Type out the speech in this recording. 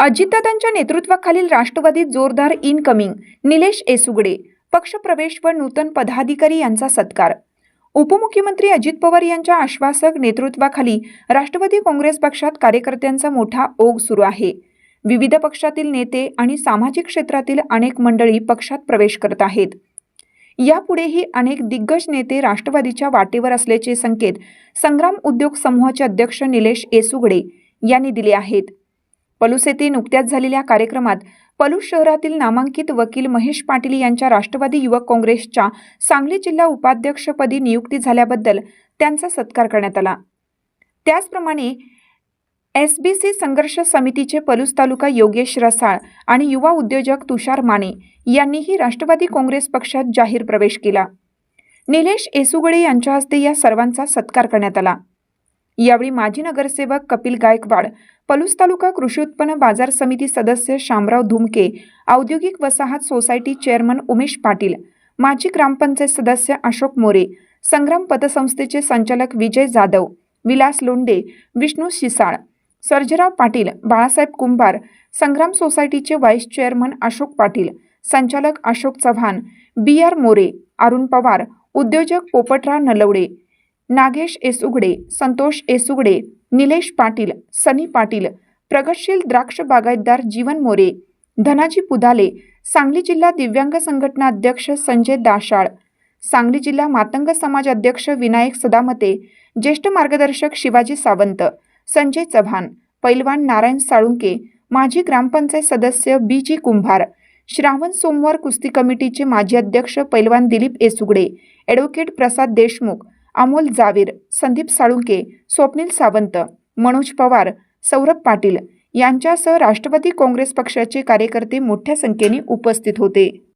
अजितदादांच्या नेतृत्वाखालील राष्ट्रवादीत जोरदार इनकमिंग निलेश एसुगडे पक्षप्रवेश व नूतन पदाधिकारी यांचा सत्कार. उपमुख्यमंत्री अजित पवार यांच्या आश्वासक नेतृत्वाखाली राष्ट्रवादी काँग्रेस पक्षात कार्यकर्त्यांचा मोठा ओघ सुरू आहे. विविध पक्षातील नेते आणि सामाजिक क्षेत्रातील अनेक मंडळी पक्षात प्रवेश करत आहेत. यापुढेही अनेक दिग्गज नेते राष्ट्रवादीच्या वाटेवर असल्याचे संकेत संग्राम उद्योग समूहाचे अध्यक्ष निलेश एसुगडे यांनी दिले आहेत. पलूस येथे नुकत्याच झालेल्या कार्यक्रमात पलूस शहरातील नामांकित वकील महेश पाटील यांच्या राष्ट्रवादी युवक काँग्रेसच्या सांगली जिल्हा उपाध्यक्षपदी नियुक्ती झाल्याबद्दल त्यांचा सत्कार करण्यात आला. त्याचप्रमाणे एस बी सी संघर्ष समितीचे पलूस तालुका योगेश रसाळ आणि युवा उद्योजक तुषार माने यांनीही राष्ट्रवादी काँग्रेस पक्षात जाहीर प्रवेश केला. निलेश येसुगळे यांच्या हस्ते या सर्वांचा सत्कार करण्यात आला. यावेळी माजी नगरसेवक कपिल गायकवाड पलूस तालुका कृषी उत्पन्न बाजार समिती सदस्य शामराव धुमके औद्योगिक वसाहत सोसायटी चेअरमन उमेश पाटील माजी ग्रामपंचायत सदस्य अशोक मोरे संग्राम पतसंस्थेचे संचालक विजय जाधव विलास लोंडे विष्णू शिसाळ सर्जराव पाटील बाळासाहेब कुंभार संग्राम सोसायटीचे व्हाईस चेअरमन अशोक पाटील संचालक अशोक चव्हाण बी आर मोरे अरुण पवार उद्योजक पोपटराव नलवडे नागेश एसुगडे संतोष एसुगडे निलेश पाटील सनी पाटील प्रगतशील द्राक्ष बागायतदार जीवन मोरे धनाजी पुदाले सांगली जिल्हा दिव्यांग संघटना अध्यक्ष संजय दाशाळ सांगली जिल्हा मातंग समाज अध्यक्ष विनायक सदामते ज्येष्ठ मार्गदर्शक शिवाजी सावंत संजय चव्हाण पैलवान नारायण साळुंके माजी ग्रामपंचायत सदस्य बी जी कुंभार श्रावण सोमवार कुस्ती कमिटीचे माजी अध्यक्ष पैलवान दिलीप एसुगडे ॲडव्होकेट प्रसाद देशमुख अमोल जावीर संदीप साळुंके स्वप्नील सावंत मनोज पवार सौरभ पाटील यांच्यासह राष्ट्रवादी काँग्रेस पक्षाचे कार्यकर्ते मोठ्या संख्येने उपस्थित होते.